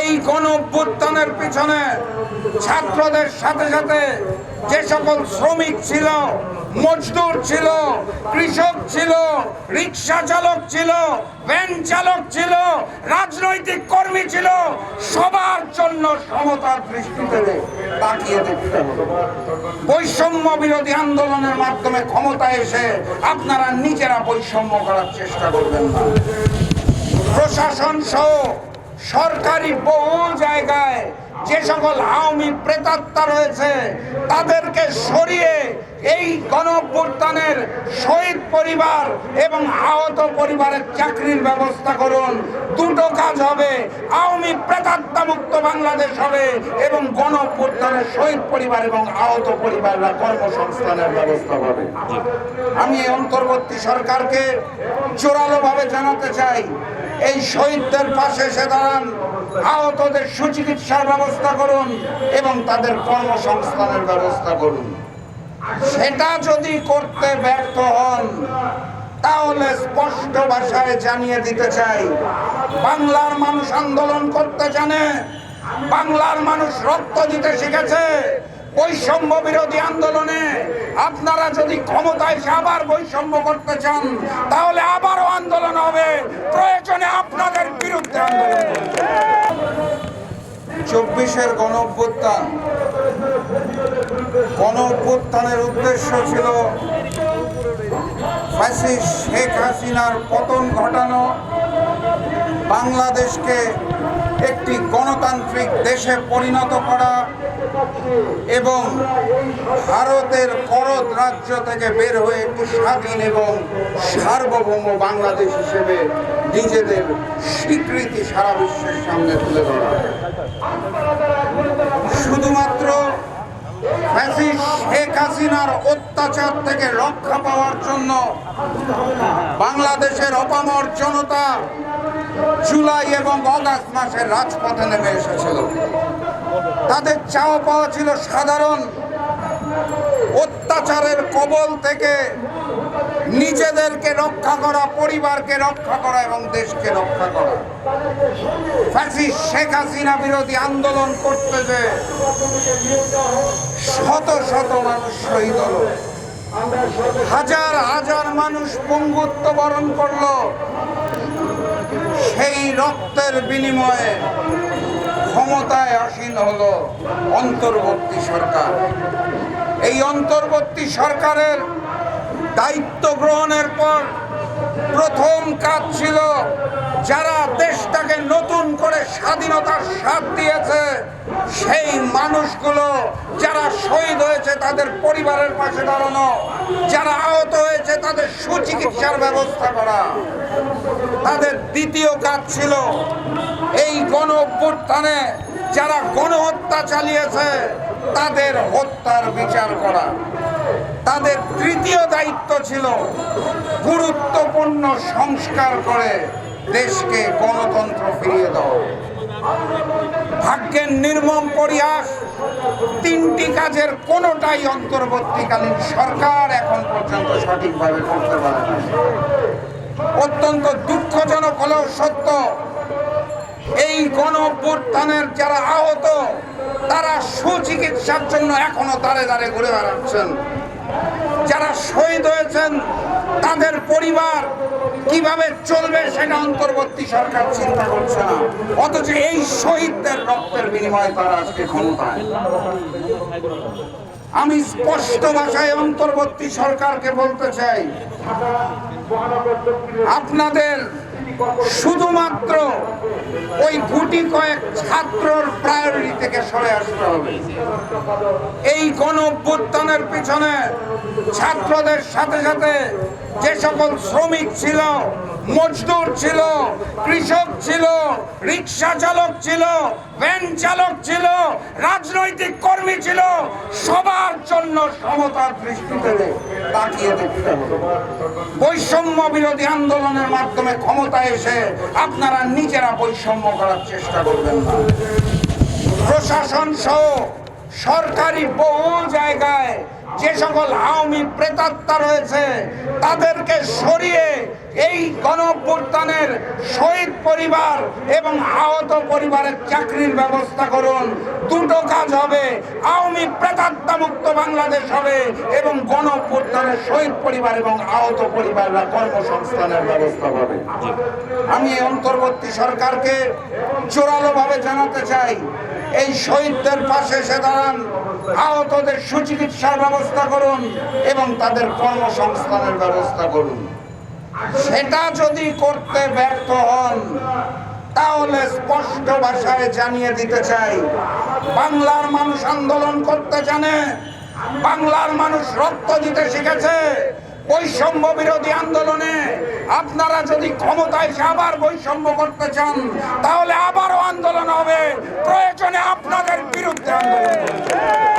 এই গণ অভ্যুত্থানের পিছনে ছাত্রদের সাথে সাথে যে সকল শ্রমিক ছিল, মজদুর ছিল, কৃষক ছিল, রিক্সা চালক ছিল, ভ্যান চালক ছিল, রাজনৈতিক কর্মী ছিল, সবার জন্য সমতার দৃষ্টিতে তাকিয়ে দেখতে হবে। বৈষম্য বিরোধী আন্দোলনের মাধ্যমে ক্ষমতায় এসে আপনারা নিজেরা বৈষম্য করার চেষ্টা করবেন না। প্রশাসন সহ সরকারি বহু জায়গায় যে সকল আওয়ামী প্রেতাত্মা রয়েছে, তাদেরকে সরিয়ে এই গণঅভ্যুত্থানের শহীদ পরিবার এবং আহত পরিবারের চাকরির ব্যবস্থা করুন। দুটো কাজ হবে, আওয়ামী প্রেতাত্মা মুক্ত বাংলাদেশ হবে এবং গণঅভ্যুত্থানের শহীদ পরিবার এবং আহত পরিবাররা কর্মসংস্থানের ব্যবস্থা হবে আমি অন্তর্বর্তী সরকারকে জোরালোভাবে জানাতে চাই এই শহীদদের পাশে এসে দাঁড়ান। আহতদের সুচিকিৎসার ব্যবস্থা করুন এবং তাদের কর্মসংস্থানের ব্যবস্থা করুন। সেটা যদি করতে ব্যর্থ হন, তাহলে স্পষ্ট ভাষায় জানিয়ে দিতে চাই, বাংলার মানুষ আন্দোলন করতে জানে, বাংলার মানুষ রক্ত দিতে শিখেছে, বৈষম্য বিরোধী আন্দোলনে আপনারা যদি ক্ষমতায় আবার বৈষম্য করতে চান, তাহলে আবারও আন্দোলন হবে। চব্বিশের গণ অভ্যুত্থান গণ অভ্যুত্থানের উদ্দেশ্য ছিল ফ্যাসিস্ট শেখ হাসিনার পতন ঘটানো। বাংলাদেশকে একটি গণতান্ত্রিক দেশে পরিণত করা এবং ভারতের করদ রাজ্য থেকে বের হয়ে একটি স্বাধীন এবং সার্বভৌম বাংলাদেশ হিসেবে নিজেদের স্বীকৃতি সারা বিশ্বের সামনে তুলে ধরা। শুধুমাত্র শেখ হাসিনার অত্যাচার থেকে রক্ষা পাওয়ার জন্য বাংলাদেশের অপামর জনতা জুলাই এবং অগাস্ট মাসে রাজপথে নেমে এসেছিল। তাদের চাওয়া পাওয়া ছিল সাধারণ অত্যাচারের কবল থেকে নিজেদেরকে রক্ষা করা, পরিবারকে রক্ষা করা এবং দেশকে রক্ষা করা। ফ্যাসিস্ট শেখ হাসিনা বিরোধী আন্দোলন করতে যে শত শত মানুষ শহীদ হলো, হাজার হাজার মানুষ পঙ্গুত্ব বরণ করল, সেই রক্তের বিনিময়ে ক্ষমতায় আসীন হল অন্তর্বর্তী সরকার। এই অন্তর্বর্তী সরকারের দায়িত্ব গ্রহণের পর প্রথম কাজ ছিল যারা দেশটাকে নতুন করে স্বাধীনতার স্বাদ দিয়েছে, সেই মানুষগুলো যারা শহীদ হয়েছে তাদের পরিবারের পাশে দাঁড়ানো, যারা আহত হয়েছে তাদের সুচিকিৎসার ব্যবস্থা করা। তাদের দ্বিতীয় কাজ ছিল এই গণ অভ্যুত্থানে যারা গণহত্যা চালিয়েছে, তাদের হত্যার বিচার করা। তাদের তৃতীয় দায়িত্ব ছিল গুরুত্বপূর্ণ সংস্কার করে দেশকে গণতন্ত্র ফিরিয়ে দেওয়া। ভাগ্যের নির্মম পরিহাস তিনটি কাজের কোনোটাই অন্তর্বর্তীকালীন সরকার এখন পর্যন্ত সঠিকভাবে করতে পারে অত্যন্ত দুঃখজনক হলেও সত্য, এই গণ যারা আহত, তারা সুচিকিৎসার জন্য এখনও দাঁড়ে দাঁড়ে ঘুরে বেড়াচ্ছেন। যারা শহীদ হয়েছেন, তাদের পরিবার কীভাবে চলবে সেটা অন্তর্বর্তী সরকার চিন্তা করছে না। অথচ এই শহীদদের রক্তের বিনিময়ে তারা আজকে ক্ষমতায়। আমি স্পষ্ট ভাষায় অন্তর্বর্তী সরকারকে বলতে চাই, আপনাদের শুধুমাত্র ওই গুটি কয়েক ছাত্রর প্রায়োরিটি থেকে সরে আসতে হবে। এই গণ পিছনে ছাত্রদের সাথে সাথে যে সকল শ্রমিক ছিল, মজদুর ছিল, কৃষক ছিল, রিক্সা চালক ছিল, ভ্যান চালক ছিল, রাজনৈতিক কর্মী ছিল, সবার জন্য সমতার দৃষ্টিতে তাকিয়ে দেখতে বৈষম্য বিরোধী আন্দোলনের মাধ্যমে ক্ষমতা এসে আপনারা নিজেরা বৈষম্য করার চেষ্টা করবেন না। প্রশাসন সহ সরকারি বহু জায়গায় যে সকল আওয়ামী প্রেতাত্মা রয়েছে, তাদেরকে সরিয়ে এই গণঅভ্যুত্থানের শহীদ পরিবার এবং আহত পরিবারের চাকরির ব্যবস্থা করুন। দুটো কাজ হবে, আওয়ামী প্রেতাত্মা মুক্ত বাংলাদেশ হবে এবং গণঅভ্যুত্থানের শহীদ পরিবার এবং আহত পরিবাররা কর্মসংস্থানের ব্যবস্থা হবে। আমি অন্তর্বর্তী সরকারকে জোরালোভাবে জানাতে চাই, এই শহীদদের পাশে এসে দাঁড়ান। আহতদের সুচিকিৎসার ব্যবস্থা করুন এবং তাদের কর্মসংস্থানের ব্যবস্থা করুন সেটা যদি করতে ব্যর্থ হন, তাহলে স্পষ্ট ভাষায় জানিয়ে দিতে চাই, বাংলার মানুষ আন্দোলন করতে জানে, বাংলার মানুষ রক্ত দিতে শিখেছে, বৈষম্য বিরোধী আন্দোলনে আপনারা যদি ক্ষমতায় আবার বৈষম্য করতে চান, তাহলে আবারও আন্দোলন হবে প্রয়োজনে আপনাদের বিরুদ্ধে আন্দোলন।